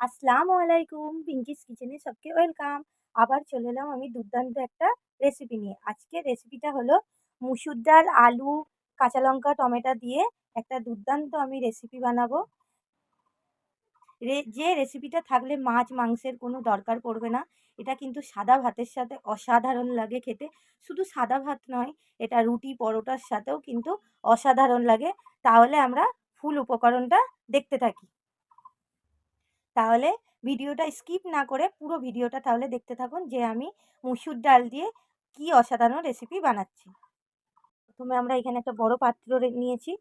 আসসালামু আলাইকুম। পিঙ্কিস কিচেনে সবকে ওয়েলকাম। আবার চলে এলাম আমি দুর্দান্ত একটা রেসিপি নিয়ে। আজকে রেসিপিটা হলো মুসুর ডাল, আলু, কাঁচা লঙ্কা, টমেটো দিয়ে একটা দুর্দান্ত আমি রেসিপি বানাবো। রে, যে রেসিপিটা থাকলে মাছ, মাংসের কোনো দরকার পড়বে না। এটা কিন্তু সাদা ভাতের সাথে অসাধারণ লাগে খেতে। শুধু সাদা ভাত নয়, এটা রুটি, পরোটার সাথেও কিন্তু অসাধারণ লাগে। তাহলে আমরা ফুল উপকরণটা দেখতে থাকি। তাহলে ভিডিওটা স্কিপ না করে পুরো ভিডিওটা তাহলে দেখতে থাকুন যে আমি মুসুর ডাল দিয়ে কি অসাধারণ রেসিপি বানাচ্ছি। প্রথমে আমরা এখানে একটা বড় পাত্র নিয়েছি।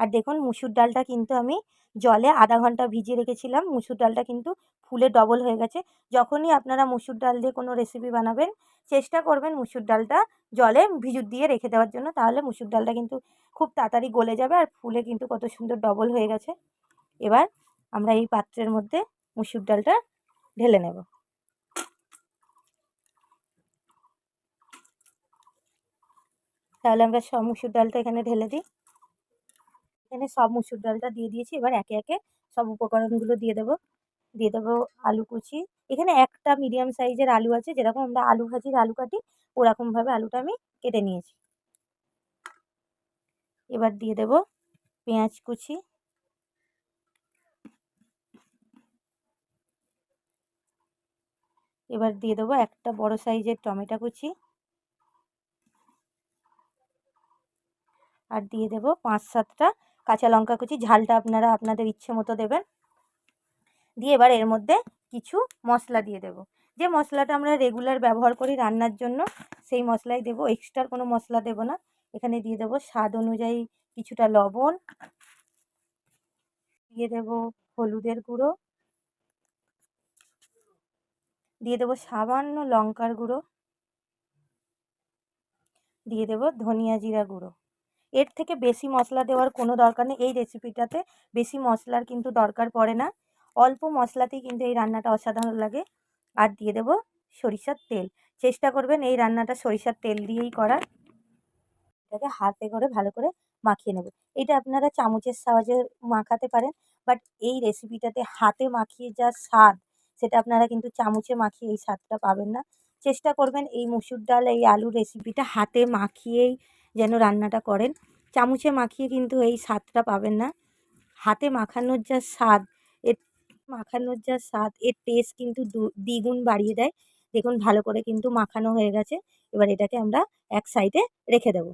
আর দেখুন মুসুর ডালটা কিন্তু আমি জলে আধা ঘণ্টা ভিজিয়ে রেখেছিলাম। মুসুর ডালটা কিন্তু ফুলে ডবল হয়ে গেছে। যখনই আপনারা মুসুর ডাল দিয়ে কোনো রেসিপি বানাবেন, চেষ্টা করবেন মুসুর ডালটা জলে ভিজুর দিয়ে রেখে দেওয়ার জন্য। তাহলে মুসুর ডালটা কিন্তু খুব তাড়াতাড়ি গলে যাবে আর ফুলে কিন্তু কত সুন্দর ডবল হয়ে গেছে। এবার আমরা এই পাত্রের মধ্যে মুসুর ডালটা ঢেলে নেব। তাহলে আমরা সব মুসুর ডালটা এখানে ঢেলে দিই। এখানে সব মুসুর ডালটা দিয়ে দিয়েছি। এবার একে একে সব উপকরণগুলো দিয়ে দেবো। দিয়ে দেবো আলু কুচি। এখানে একটা মিডিয়াম সাইজের আলু আছে। যেরকম আমরা আলু ভাজির আলু কাটি ওরকমভাবে আলুটা আমি কেটে নিয়েছি। এবার দিয়ে দেবো পেঁয়াজ কুচি। এবার দিয়ে দেবো একটা বড় সাইজের টমেটো কুচি। আর দিয়ে দেবো পাঁচ সাতটা কাঁচা লঙ্কা কুচি, ঝালটা আপনারা আপনাদের ইচ্ছে মতো দেবেন। দিয়ে এবার এর মধ্যে কিছু মশলা দিয়ে দেব। যে মশলাটা আমরা রেগুলার ব্যবহার করি রান্নার জন্য, সেই মশলাই দেব। এক্সট্রা কোনো মশলা দেব না। এখানে দিয়ে দেবো স্বাদ অনুযায়ী কিছুটা লবণ। দিয়ে দেব হলুদের গুঁড়ো। দিয়ে দেবো সামান্য লঙ্কার গুঁড়ো। দিয়ে দেবো ধনিয়া জিরা গুঁড়ো। এর থেকে বেশি মশলা দেওয়ার কোনো দরকার নেই। এই রেসিপিটাতে বেশি মশলার কিন্তু দরকার পড়ে না। অল্প মশলাতেই কিন্তু এই রান্নাটা অসাধারণ লাগে। আর দিয়ে দেবো সরিষার তেল। চেষ্টা করবেন এই রান্নাটা সরিষার তেল দিয়েই করার। এটাকে হাতে করে ভালো করে মাখিয়ে নেব। এটা আপনারা চামচের সাহায্যে মাখাতে পারেন। বাট এই রেসিপিটাতে হাতে মাখিয়ে যা স্বাদ সেটা আপনারা কিন্তু চামচে মাখিয়ে এই স্বাদটা পাবেন না। চেষ্টা করবেন এই মুসুর ডাল, এই আলুর রেসিপিটা হাতে মাখিয়েই যেন রান্নাটা করেন। চামচে মাখিয়ে কিন্তু এই স্বাদটা পাবেন না। হাতে মাখানোর যা স্বাদ, এর মাখানোর যা স্বাদ, এর টেস্ট কিন্তু দ্বিগুণ বাড়িয়ে দেয়। দেখুন ভালো করে কিন্তু মাখানো হয়ে গেছে। এবার এটাকে আমরা এক সাইডে রেখে দেব।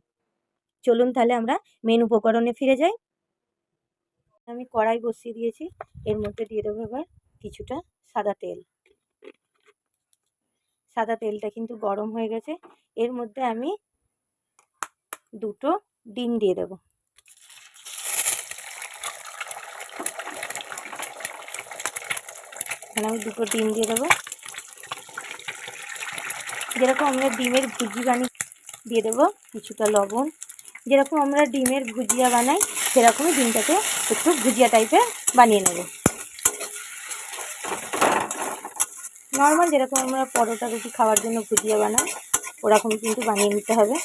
চলুন তাহলে আমরা মেন উপকরণে ফিরে যাই। আমি কড়াই বসিয়ে দিয়েছি। এর মধ্যে দিয়ে দেবো এবার কিছুটা সাদা তেল। সাদা তেলটা কিন্তু গরম হয়ে গেছে। এর মধ্যে আমি দুটো ডিম দিয়ে দেবো। আমি দুটো ডিম দিয়ে দেবো। যেরকম আমরা ডিমের ভুজি বানিয়ে দিয়ে দেবো কিছুটা লবণ। যেরকম আমরা ডিমের ভুজিয়া বানাই, সেরকমই ডিমটাকে একটু ভুজিয়া টাইপের বানিয়ে নেব। নর্মাল যেরকম আমরা পরোটা রুটি খাওয়ার জন্য ভুজিয়া বানাই, ওরকম কিন্তু বানিয়ে নিতে হবে।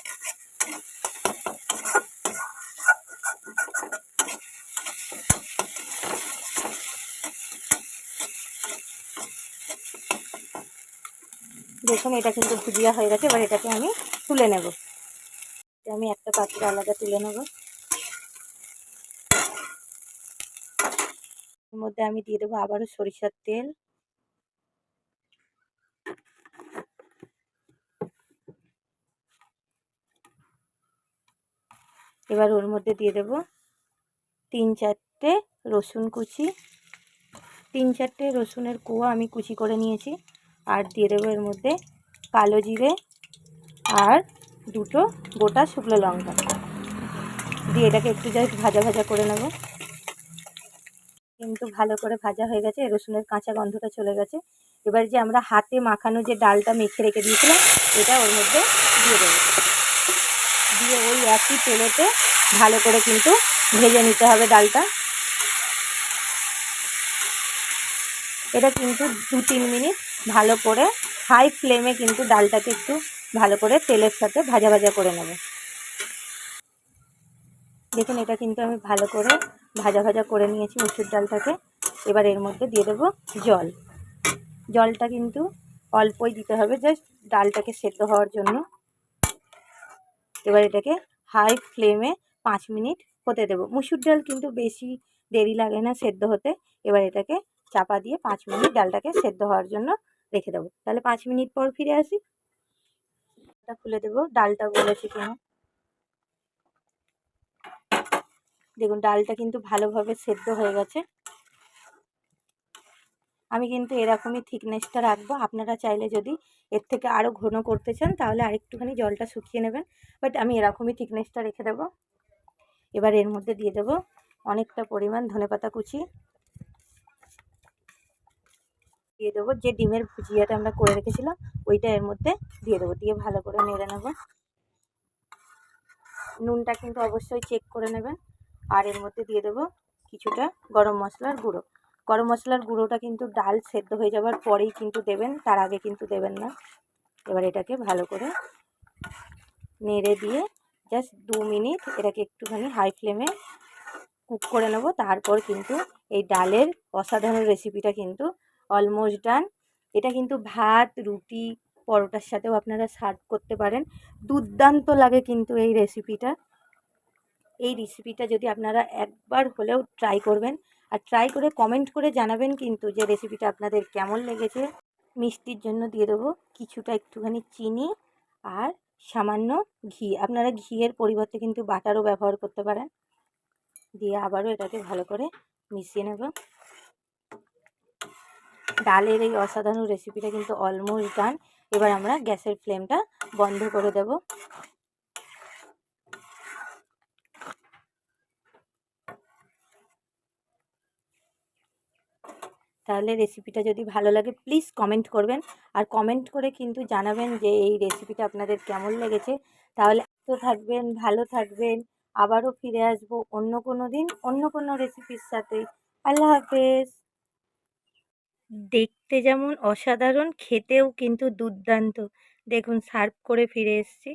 দেখুন, এটা কিন্তু ভুজিয়া হয়ে গেছে, এবার এটাকে আমি তুলে নেব। আমি একটা পাত্রে আলাদা তুলে নেব। এর মধ্যে আমি দিয়ে দেবো আবারও সরিষার তেল। এবার ওর মধ্যে দিয়ে দেব তিন চারটে রসুন কুচি। তিন চারটে রসুনের কোয়া আমি কুচি করে নিয়েছি। আর দিয়ে দেবো এর মধ্যে কালো জিরে আর দুটো গোটা শুকনো লঙ্কা। দিয়ে এটাকে একটু জাস্ট ভাজা ভাজা করে নেব। কিন্তু ভালো করে ভাজা হয়ে গেছে রসুনের কাঁচা গন্ধটা চলে গেছে। এবার যে আমরা হাতে মাখানো যে ডালটা মেখে রেখে দিয়েছিলাম, এটা ওর মধ্যে দিয়ে দেবো। দিয়ে ওই একই তেলেতে ভালো করে কিন্তু ভেজে নিতে হবে ডালটা। এটা কিন্তু দু তিন মিনিট ভালো করে হাই ফ্লেমে কিন্তু ডালটাকে একটু ভালো করে তেলের সাথে ভাজা ভাজা করে নেব। দেখুন, এটা কিন্তু আমি ভালো করে ভাজা ভাজা করে নিয়েছি মুসুর ডালটাকে। এবার এর মধ্যে দিয়ে দেবো জল। জলটা কিন্তু অল্পই দিতে হবে, জাস্ট ডালটাকে সেদ্ধ হওয়ার জন্য। এবার এটাকে হাই ফ্লেমে পাঁচ মিনিট হতে দেবো। মুসুর ডাল কিন্তু বেশি দেরি লাগে না সেদ্ধ হতে। এবার এটাকে চাপা দিয়ে পাঁচ মিনিট ডালটাকে সেদ্ধ হওয়ার জন্য রেখে দেবো। তাহলে পাঁচ মিনিট পর ফিরে আসি। ডালটা খুলে দেবো। ডালটা গলেছে কিনা? দেখুন, ডালটা কিন্তু ভালোভাবে সেদ্ধ হয়ে গেছে। আমি কিন্তু এরকমই থিকনেসটা রাখব। আপনারা চাইলে যদি এর থেকে আরও ঘন করতে চান, তাহলে আরেকটুখানি জলটা শুকিয়ে নেবেন। বাট আমি এরকমই থিকনেসটা রেখে দেবো। এবার এর মধ্যে দিয়ে দেবো অনেকটা পরিমাণ ধনেপাতা কুচি। দিয়ে দেবো যে ডিমের ভুজিয়াটা আমরা করে রেখেছিলাম, ওইটা এর মধ্যে দিয়ে দেবো। দিয়ে ভালো করে নেড়ে নেব। নুনটা কিন্তু অবশ্যই চেক করে নেবেন। আর এর মধ্যে দিয়ে দেবো কিছুটা গরম মশলার গুঁড়ো। গরম মশলার গুঁড়োটা কিন্তু ডাল সেদ্ধ হয়ে যাওয়ার পরেই কিন্তু দেবেন, তার আগে কিন্তু দেবেন না। এবার এটাকে ভালো করে নেড়ে দিয়ে জাস্ট দু মিনিট এটাকে একটুখানি হাই ফ্লেমে কুক করে নেব। তারপর কিন্তু এই ডালের অসাধারণ রেসিপিটা কিন্তু অলমোস্ট ডান এটা কিন্তু ভাত, রুটি, পরোটার সাথেও আপনারা সার্ভ করতে পারেন। দুর্দান্ত লাগে কিন্তু এই রেসিপিটা এই রেসিপিটা যদি আপনারা একবার হলেও ট্রাই করবেন আর ট্রাই করে কমেন্ট করে জানাবেন কিন্তু যে রেসিপিটা আপনাদের কেমন লেগেছে। মিষ্টির জন্য দিয়ে দেবো কিছুটা একটুখানি চিনি আর সামান্য ঘি। আপনারা ঘিয়ের পরিবর্তে কিন্তু বাটারও ব্যবহার করতে পারেন। দিয়ে আবারও এটাকে ভালো করে মিশিয়ে নেব। ডালের এই অসাধারণ রেসিপিটা কিন্তু অলমোস্ট ডান এবার আমরা গ্যাসের ফ্লেমটা বন্ধ করে দেব। তাহলে রেসিপিটা যদি ভালো লাগে প্লিজ কমেন্ট করবেন। আর কমেন্ট করে কিন্তু জানাবেন যে এই রেসিপিটা আপনাদের কেমন লেগেছে। তাহলে তো থাকবেন, ভালো থাকবেন। আবারও ফিরে আসব অন্য কোনো দিন, অন্য কোনো রেসিপির সাথে। আল্লাহ হাফেজ। দেখতে যেমন অসাধারণ, খেতেও কিন্তু দুর্দান্ত। দেখুন সার্ভ করে ফিরে এসছি।